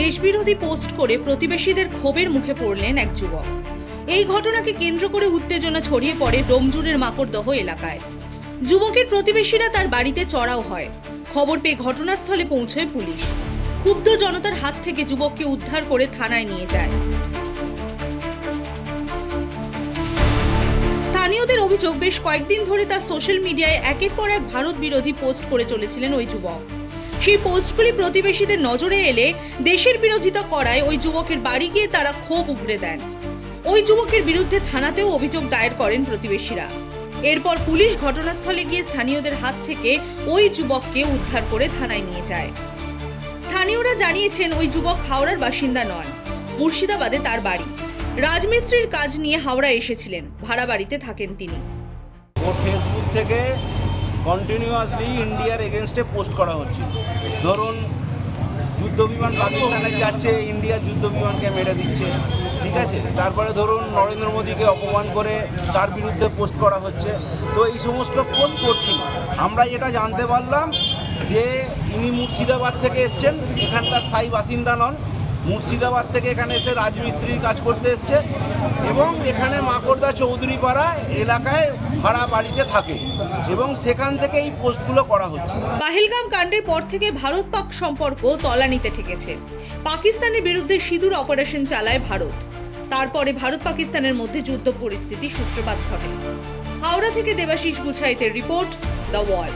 দেশবিরোধী post করে প্রতিবেশীদের ক্ষোভের মুখে পড়লেন এক যুবক। এই ঘটনাকে কেন্দ্র করে উত্তেজনা ছড়িয়ে পড়ে ডোমজুরের মাকড়দহ এলাকায়। যুবকের প্রতিবেশীরা তার বাড়িতে চড়াও হয়। খবর পেয়ে ঘটনাস্থলে পৌঁছয় পুলিশ। ক্ষুব্ধ জনতার হাত থেকে যুবককে উদ্ধার করে থানায় নিয়ে যায়। স্থানীয়দের অভিযোগ, বেশ কয়েকদিন ধরে তার সোশ্যাল মিডিয়ায় একের পর এক ভারত বিরোধী পোস্ট করে চলেছিলেন ওই যুবক। সেই পোস্টগুলি প্রতিবেশীদের নজরে এলে দেশের বিরোধিতা করায় ওই যুবকের বাড়ি গিয়ে তারা ক্ষোভ উগরে দেন। ওই যুবকের বিরুদ্ধে থানাতেও অভিযোগ দায়ের করেন প্রতিবেশীরা। এরপর পুলিশ ঘটনাস্থলে গিয়ে স্থানীয়দের হাত থেকে ওই যুবককে উদ্ধার করে থানায় নিয়ে যায়। স্থানীয়রা জানিয়েছেন, ওই যুবক হাওড়ার বাসিন্দা নন, মুর্শিদাবাদে তার বাড়ি। রাজমিস্ত্রির কাজ নিয়ে হাওড়া এসেছিলেন, ভাড়া বাড়িতে থাকেন তিনি। ওর ফেসবুক থেকে কন্টিনিউয়াসলি ইন্ডিয়ার এগেনস্টে পোস্ট করা হচ্ছে ধরুন, যুদ্ধ বিমান পাকিস্তানে যাচ্ছে ইন্ডিয়ার যুদ্ধ বিমানকে মেরে দিচ্ছে, ঠিক আছে? তারপরে ধরুন, নরেন্দ্র মোদীকে অপমান করে তার বিরুদ্ধে পোস্ট করা হচ্ছে। তো এই সমস্ত পোস্ট করছি। আমরা এটা জানতে পারলাম যে ইনি মুর্শিদাবাদ থেকে এসছেন, এখানকার স্থায়ী বাসিন্দা নন। মুর্শিদাবাদ থেকে এখানে এসে রাজমিস্ত্রির কাজ করতে এসছে এবং এখানে মাকড়দা চৌধুরী পাড়া এলাকায় ভাড়া বাড়িতে থাকে এবং সেখান থেকে এই পোস্টগুলো করা হচ্ছে। পাহেলগাম কাণ্ডের পর থেকে ভারত পাক সম্পর্ক তলানিতে ঠেকেছে। পাকিস্তানের বিরুদ্ধে সিঁদুর অপারেশন চালায় ভারত। তারপরে ভারত পাকিস্তানের মধ্যে যুদ্ধ পরিস্থিতি সূত্রপাত ঘটে। হাওড়া থেকে দেবাশিস গুছাইতের রিপোর্ট, দ্য ওয়াল